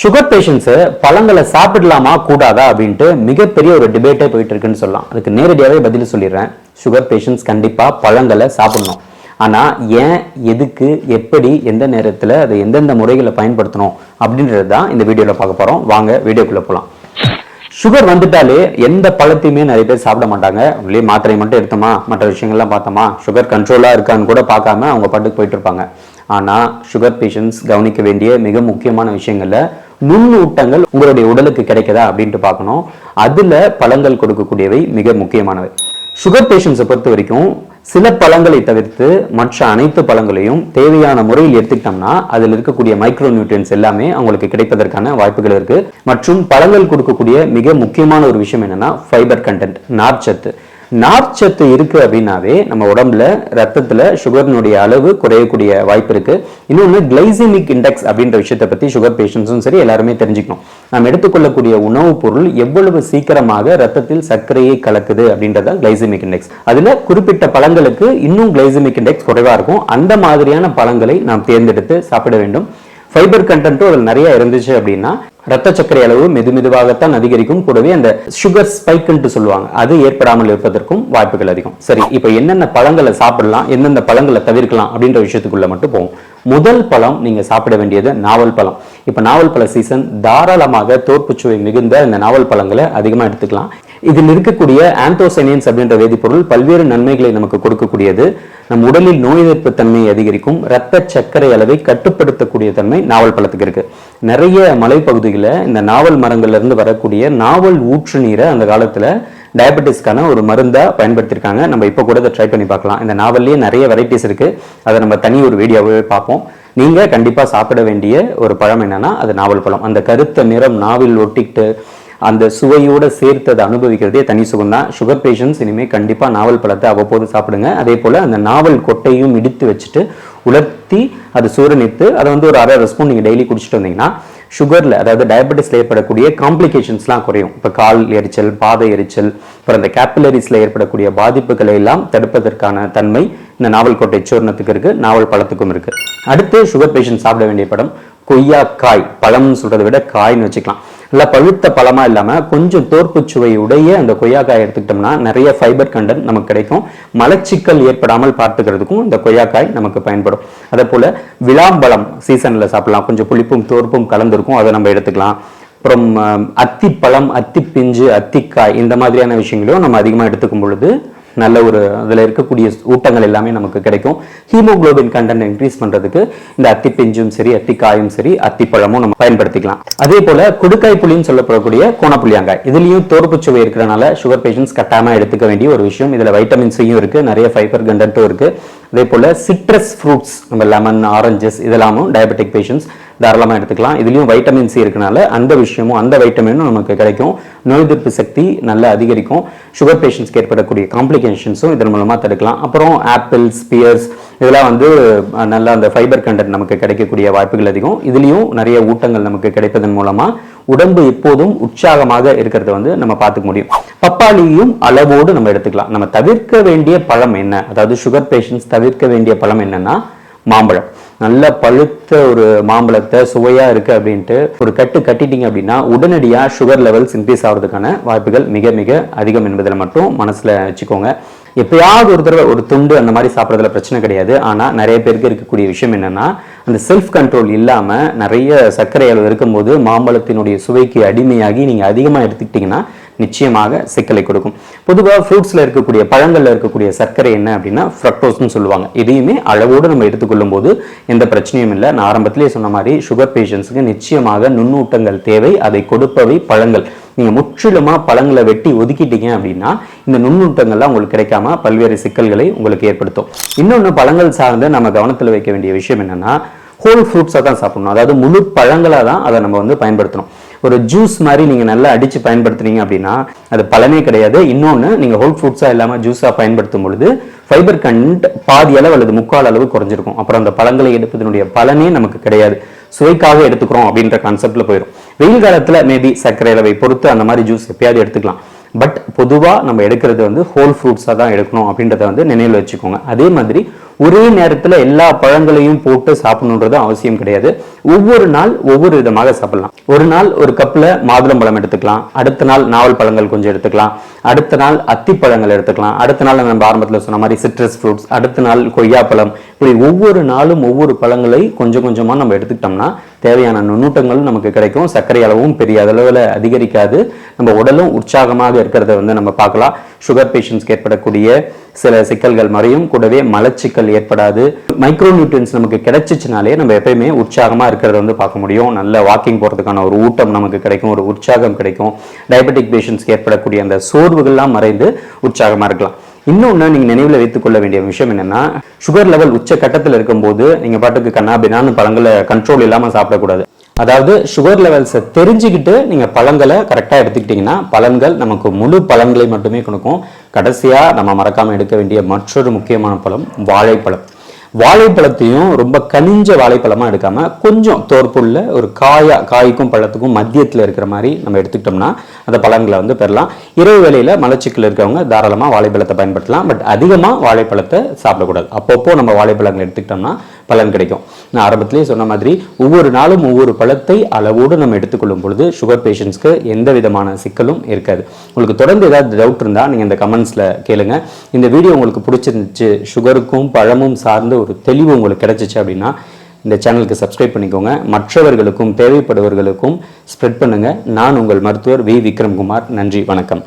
Sugar patients பழங்களை சாப்பிடலாமா கூடாதா அப்படின்ட்டு மிகப்பெரிய ஒரு டிபேட்டே போயிட்டு இருக்குன்னு சொல்லலாம். அதுக்கு நேரடியாகவே பதில் சொல்லிடுறேன். சுகர் பேஷண்ட்ஸ் கண்டிப்பாக பழங்களை சாப்பிடணும். ஆனால் ஏன் எதுக்கு எப்படி எந்த நேரத்தில் அதை எந்தெந்த முறைகளை பயன்படுத்தணும் அப்படின்றது தான் இந்த வீடியோவில் பார்க்க போகிறோம் வாங்க வீடியோக்குள்ளே போகலாம் சுகர் வந்துட்டாலே எந்த பழத்தையுமே நிறைய பேர் சாப்பிட மாட்டாங்க. உள்ளே மாத்திரை மட்டும் எடுத்தோமா? மற்ற விஷயங்கள்லாம் பார்த்தோமா? சுகர் கண்ட்ரோலாக இருக்கான்னு கூட பார்க்காம அவங்க பாட்டுக்கு போயிட்டு இருப்பாங்க ஆனால் சுகர் பேஷண்ட்ஸ் கவனிக்க வேண்டிய மிக முக்கியமான விஷயங்களில் நுண்ணூட்டங்கள் உங்களுடைய உடலுக்கு கிடைக்குதா அப்படின்ட்டு பார்க்கணும். அதில் பழங்கள் கொடுக்கக்கூடியவை மிக முக்கியமானவை. சுகர் பேஷண்ட்ஸை பொறுத்த வரைக்கும் சில பழங்களை தவிர்த்து மற்ற அனைத்து பழங்களையும் தேவையான முறையில் எடுத்துக்கிட்டோம்னா அதில் இருக்கக்கூடிய மைக்ரோ நியூட்ரியன்ஸ் எல்லாமே அவங்களுக்கு கிடைப்பதற்கான வாய்ப்புகள் இருக்கு. மற்றும் பழங்கள் கொடுக்கக்கூடிய மிக முக்கியமான ஒரு விஷயம் என்னன்னா ஃபைபர் கண்டென்ட் நார்ச்சத்து. நார்ச்சத்து இருக்கு அப்படின்னாவே நம்ம உடம்புல ரத்தத்தில் சுகர்னுடைய அளவு குறையக்கூடிய வாய்ப்பு இருக்கு. இன்னொன்று கிளைசிமிக் இண்டெக்ஸ் அப்படின்ற விஷயத்தை பற்றி சுகர் பேஷண்ட்ஸும் சரி எல்லாருமே தெரிஞ்சுக்கணும். நாம் எடுத்துக்கொள்ளக்கூடிய உணவுப் பொருள் எவ்வளவு சீக்கிரமாக ரத்தத்தில் சர்க்கரையை கலக்குது அப்படின்றத கிளைசிமிக் இண்டெக்ஸ் அதில் குறிப்பிட்ட பழங்களுக்கு இன்னும் கிளைசிமிக் இண்டெக்ஸ் குறைவாக இருக்கும். அந்த மாதிரியான பழங்களை நாம் தேர்ந்தெடுத்து சாப்பிட வேண்டும். ஃபைபர் கண்டென்ட்டும் அதில் நிறைய இருந்துச்சு அப்படின்னா ரத்த சர்க்கரை அளவு மெது மெதுவாகத்தான் அதிகரிக்கும். கூடவே அந்த சுகர் ஸ்பைக்குன்ட்டு சொல்லுவாங்க. அது ஏற்படாமல் இருப்பதற்கும் வாய்ப்புகள் அதிகம். சரி இப்போ என்னென்ன பழங்களை சாப்பிடலாம் எந்தெந்த பழங்களை தவிர்க்கலாம் அப்படின்ற விஷயத்துக்குள்ள மட்டும் போவோம். முதல் பழம் நீங்க சாப்பிட வேண்டியது நாவல் பழம். இப்போ நாவல் பழ சீசன் தாராளமாக தோற்புச்சுவை மிகுந்த இந்த நாவல் பழங்களை அதிகமாக எடுத்துக்கலாம். இதில் இருக்கக்கூடிய ஆந்தோசைனியன்ஸ் அப்படின்ற வேதிப்பொருள் பல்வேறு நன்மைகளை நமக்கு கொடுக்கக்கூடியது. நம் உடலில் நோய் எதிர்ப்பு தன்மையை அதிகரிக்கும் இரத்த சர்க்கரை அளவை கட்டுப்படுத்தக்கூடிய தன்மை நாவல் பழத்துக்கு இருக்கு. நிறைய மலைப்பகுதிகளில் இந்த நாவல் மரங்கள்ல இருந்து வரக்கூடிய நாவல் ஊற்று நீரை அந்த காலத்துல டயபெட்டிஸ்க்கான ஒரு மருந்தாக பயன்படுத்தியிருக்காங்க. நம்ம இப்போ கூட அதை ட்ரை பண்ணி பார்க்கலாம். இந்த நாவல்லேயே நிறைய வெரைட்டிஸ் இருக்குது அதை நம்ம தனி ஒரு வீடியோவே பார்ப்போம். நீங்கள் கண்டிப்பாக சாப்பிட வேண்டிய ஒரு பழம் என்னென்னா அது நாவல் பழம். அந்த கருத்த நிறம் நாவில் ஒட்டிக்கிட்டு அந்த சுவையோட சேர்த்து அதை அனுபவிக்கிறதே தனி சுகம் தான் சுகர் பேஷண்ட்ஸ் இனிமேல் கண்டிப்பாக நாவல் பழத்தை அவ்வப்போது சாப்பிடுங்க. அதே போல் அந்த நாவல் கொட்டையும் இடித்து வச்சுட்டு உலர்த்தி அது சூரணித்து அதை வந்து ஒரு அரை அரை ஸ்பூன் நீங்கள் டெய்லி குடிச்சிட்டு வந்தீங்கன்னா சுகரில் அதாவது டயபெட்டிஸில் ஏற்படக்கூடிய காம்ப்ளிகேஷன்ஸ்லாம் குறையும். இப்போ கால் எரிச்சல் பாதை எரிச்சல் அப்புறம் இந்த கேப்பிலரிஸில் ஏற்படக்கூடிய பாதிப்புகளை எல்லாம் தடுப்பதற்கான தன்மை இந்த நாவல் கொட்டை சூர்ணத்துக்கு இருக்கு நாவல் பழத்துக்கும் இருக்கு. அடுத்து சுகர் பேஷண்ட் சாப்பிட வேண்டிய படம் கொய்யா காய் பழம்னு சொல்றதை விட காய்னு வச்சுக்கலாம். நல்லா பழுத்த பழமா இல்லாமல் கொஞ்சம் தோற்பு சுவை உடைய அந்த கொய்யாக்காய் எடுத்துக்கிட்டோம்னா நிறைய ஃபைபர் கண்டென்ட் நமக்கு கிடைக்கும். மலச்சிக்கல் ஏற்படாமல் பார்த்துக்கிறதுக்கும் இந்த கொய்யாக்காய் நமக்கு பயன்படும். அதே போல விளாம்பழம் சீசனில் சாப்பிடலாம். கொஞ்சம் புளிப்பும் தோற்பும் கலந்துருக்கும். அதை நம்ம எடுத்துக்கலாம். அப்புறம் அத்திப்பழம் அத்திப்பிஞ்சு அத்திக்காய் இந்த மாதிரியான விஷயங்களையும் நம்ம அதிகமாக எடுத்துக்கும் பொழுது நல்ல ஒரு அதில் இருக்கக்கூடிய ஊட்டங்கள் எல்லாமே நமக்கு கிடைக்கும். ஹீமோகுளோபின் கண்டென்ட் இன்க்ரீஸ் பண்ணுறதுக்கு இந்த அத்திப்பிஞ்சும் சரி அத்திக்காயும் சரி அத்திப்பழமும் நம்ம பயன்படுத்திக்கலாம். அதே போல குடுக்காய் புளின்னு சொல்லப்படக்கூடிய கோணப்புளியாங்காய். இதுலேயும் தோற்பு சுவை இருக்கிறனால சுகர் பேஷண்ட்ஸ் கட்டாயமாக எடுத்துக்க வேண்டிய ஒரு விஷயம். இதில் வைட்டமின் சியும் இருக்கு நிறைய ஃபைபர் கண்டென்ட்டும் இருக்கு. அதே போல சிட்ரஸ் ஃப்ரூட்ஸ் நம்ம லெமன் ஆரஞ்சஸ் இதெல்லாமும் டயபெட்டிக் பேஷண்ட்ஸ் தாராளமாக எடுத்துக்கலாம். இதுலேயும் வைட்டமின் சி இருக்கனால அந்த விஷயமும் அந்த வைட்டமினும் நமக்கு கிடைக்கும். நோய் எதிர்ப்பு சக்தி நல்லா அதிகரிக்கும். சுகர் பேஷண்ட்ஸ்க்கு ஏற்படக்கூடிய காம்ப்ளிகேஷன்ஸும் இதன் மூலமாக தடுக்கலாம். அப்புறம் ஆப்பிள்ஸ் பியர்ஸ் இதெல்லாம் வந்து நல்லா நல்ல அந்த ஃபைபர் கண்டென்ட் நமக்கு கிடைக்கக்கூடிய வாய்ப்புகள் அதிகம். இதுலேயும் நிறைய ஊட்டங்கள் நமக்கு கிடைப்பதன் மூலமாக உடம்பு எப்போதும் உற்சாகமாக இருக்கிறத வந்து நம்ம பார்த்துக்க முடியும். பப்பாளியும் அளவோடு நம்ம எடுத்துக்கலாம். நம்ம தவிர்க்க வேண்டிய பழம் என்ன? அதாவது சுகர் பேஷண்ட்ஸ் தவிர்க்க வேண்டிய பழம் என்னன்னா மாம்பழம். நல்ல பழுத்த ஒரு மாம்பழத்தை சுவையாக இருக்கு அப்படின்ட்டு ஒரு கட்டு கட்டிட்டீங்க அப்படின்னா உடனடியாக சுகர் லெவல்ஸ் இன்க்ரீஸ் ஆகிறதுக்கான வாய்ப்புகள் மிக மிக அதிகம் என்பதில் மட்டும் மனசில் வச்சுக்கோங்க. எப்பயாவது ஒரு தடவை ஒரு துண்டு அந்த மாதிரி சாப்பிட்றதுல பிரச்சனை கிடையாது. ஆனால் நிறைய பேருக்கு இருக்கக்கூடிய விஷயம் என்னென்னா அந்த செல்ஃப் கண்ட்ரோல் இல்லாமல் நிறைய சர்க்கரை அளவு இருக்கும்போது மாம்பழத்தினுடைய சுவைக்கு அடிமையாகி நீங்கள் அதிகமாக எடுத்துக்கிட்டிங்கன்னா நிச்சயமாக சிக்கலை கொடுக்கும். பொதுவாக ஃப்ரூட்ஸில் இருக்கக்கூடிய பழங்களில் இருக்கக்கூடிய சர்க்கரை என்ன அப்படின்னா ஃப்ரக்டோஸ்னு சொல்லுவாங்க. இதையுமே அளவோடு நம்ம எடுத்துக்கொள்ளும் போது எந்த பிரச்சனையும் இல்லை. நான் ஆரம்பத்திலேயே சொன்ன மாதிரி சுகர் பேஷண்ட்ஸுக்கு நிச்சயமாக நுண்ணூட்டங்கள் தேவை. அதை கொடுப்பவை பழங்கள். நீங்கள் முற்றிலுமாக பழங்களை வெட்டி ஒதுக்கிட்டீங்க அப்படின்னா இந்த நுண்ணூட்டங்கள்லாம் உங்களுக்கு கிடைக்காம பல்வேறு சிக்கல்களை உங்களுக்கு ஏற்படுத்தும். இன்னொன்று பழங்கள் சார்ந்து நம்ம கவனத்தில் வைக்க வேண்டிய விஷயம் என்னென்னா ஹோல் ஃப்ரூட்ஸாக தான் சாப்பிடணும். அதாவது முழு பழங்களாக தான் அதை நம்ம வந்து பயன்படுத்தணும். ஒரு ஜூஸ் மாதிரி நீங்கள் நல்லா அடித்து பயன்படுத்துனீங்க அப்படின்னா அது பலனே கிடையாது. இன்னொன்று நீங்கள் ஹோல் ஃப்ரூட்ஸாக இல்லாமல் ஜூஸாக பயன்படுத்தும் பொழுது ஃபைபர் கண்ட் பாதி அளவு அல்லது முக்கால் அளவு குறைஞ்சிருக்கும். அப்புறம் அந்த பழங்களை எடுப்பதனுடைய பலனே நமக்கு கிடையாது. சுவைக்காக எடுத்துக்கிறோம் அப்படின்ற கான்செப்டில் போயிடும் வெயில் காலத்தில் மேபி சர்க்கரை அளவை பொறுத்து அந்த மாதிரி ஜூஸ் எப்பயாவது எடுத்துக்கலாம். பட் பொதுவாக நம்ம எடுக்கிறது வந்து ஹோல் ஃப்ரூட்ஸாக தான் எடுக்கணும் அப்படின்றத வந்து நினைவில் வச்சுக்கோங்க. அதே மாதிரி ஒரே நேரத்தில் எல்லா பழங்களையும் போட்டு சாப்பிடணுன்றது அவசியம் கிடையாது. ஒவ்வொரு நாள் ஒவ்வொரு விதமாக சாப்பிடலாம். ஒரு நாள் ஒரு கப்பில் மாதுளம்பழம் எடுத்துக்கலாம். அடுத்த நாள் நாவல் பழங்கள் கொஞ்சம் எடுத்துக்கலாம். அடுத்த நாள் அத்திப்பழங்கள் எடுத்துக்கலாம். அடுத்த நாள் நம்ம ஆரம்பத்தில் சொன்ன மாதிரி சிட்ரஸ் ஃப்ரூட்ஸ் அடுத்த நாள் கொய்யாப்பழம். இப்படி ஒவ்வொரு நாளும் ஒவ்வொரு பழங்களை கொஞ்சம் கொஞ்சமாக நம்ம எடுத்துக்கிட்டோம்னா தேவையான நுண்ணூட்டங்களும் நமக்கு கிடைக்கும். சர்க்கரை அளவும் பெரிய அளவில் அதிகரிக்காது. நம்ம உடலும் உற்சாகமாக இருக்கிறத வந்து நம்ம பார்க்கலாம். சுகர் பேஷண்ட்ஸ்க்கு ஏற்படக்கூடிய சில சிக்கல்கள் மறையும். கூடவே மலச்சிக்கல் ஏற்படாது. மைக்ரோ நியூட்ரியன்ஸ் நமக்கு கிடைச்சிச்சுனாலே நம்ம எப்பயுமே உற்சாகமாக இருக்கிறத வந்து பார்க்க முடியும். நல்ல வாக்கிங் போகிறதுக்கான ஒரு ஊட்டம் நமக்கு கிடைக்கும். ஒரு உற்சாகம் கிடைக்கும். டயபெட்டிக் பேஷண்ட்ஸ்க்கு ஏற்படக்கூடிய அந்த சோர்வுகள்லாம் மறைந்து உற்சாகமாக இருக்கலாம். இன்னொன்று நீங்கள் நினைவில் வைத்துக் கொள்ள வேண்டிய விஷயம் என்னன்னா சுகர் லெவல் உச்ச கட்டத்தில் இருக்கும்போது நீங்கள் பாட்டுக்கு கண்ணாபினான்னு பழங்களை கண்ட்ரோல் இல்லாமல் சாப்பிடக்கூடாது. அதாவது சுகர் லெவல்ஸை தெரிஞ்சுக்கிட்டு நீங்கள் பழங்களை கரெக்டாக எடுத்துக்கிட்டிங்கன்னா பழங்கள் நமக்கு முழு பழங்களை மட்டுமே கொடுக்கும். கடைசியாக நம்ம மறக்காமல் எடுக்க வேண்டிய மற்றொரு முக்கியமான பழம் வாழைப்பழம். வாழைப்பழத்தையும் ரொம்ப கனிஞ்ச வாழைப்பழமாக எடுக்காமல் கொஞ்சம் தோற்புள்ள ஒரு காயா காய்க்கும் பழத்துக்கும் மத்தியத்தில் இருக்கிற மாதிரி நம்ம எடுத்துக்கிட்டோம்னா அந்த பழங்களை வந்து பெறலாம். இரவு வேலையில் மலச்சிக்கல் இருக்கிறவங்க தாராளமாக வாழைப்பழத்தை பயன்படுத்தலாம். பட் அதிகமாக வாழைப்பழத்தை சாப்பிடக்கூடாது. அப்பப்போ நம்ம வாழைப்பழங்களை எடுத்துக்கிட்டோம்னா பலன் கிடைக்கும். நான் ஆரம்பத்திலேயே சொன்ன மாதிரி ஒவ்வொரு நாளும் ஒவ்வொரு பழத்தை அளவோடு நம்ம எடுத்துக்கொள்ளும் பொழுது சுகர் பேஷண்ட்ஸ்க்கு எந்த விதமான சிக்கலும் இருக்காது. உங்களுக்கு தொடர்ந்து ஏதாவது டவுட் இருந்தால் நீங்கள் இந்த கமெண்ட்ஸில் கேளுங்க. இந்த வீடியோ உங்களுக்கு பிடிச்சிருந்துச்சு சுகருக்கும் பழமும் சார்ந்த ஒரு தெளிவு உங்களுக்கு கிடைச்சிச்சு அப்படின்னா இந்த சேனலுக்கு சப்ஸ்கிரைப் பண்ணிக்கோங்க. மற்றவர்களுக்கும் தேவைப்படுபவர்களுக்கும் ஸ்ப்ரெட் பண்ணுங்கள் நான் உங்கள் மருத்துவர் வி. விக்ரம்குமார். நன்றி வணக்கம்.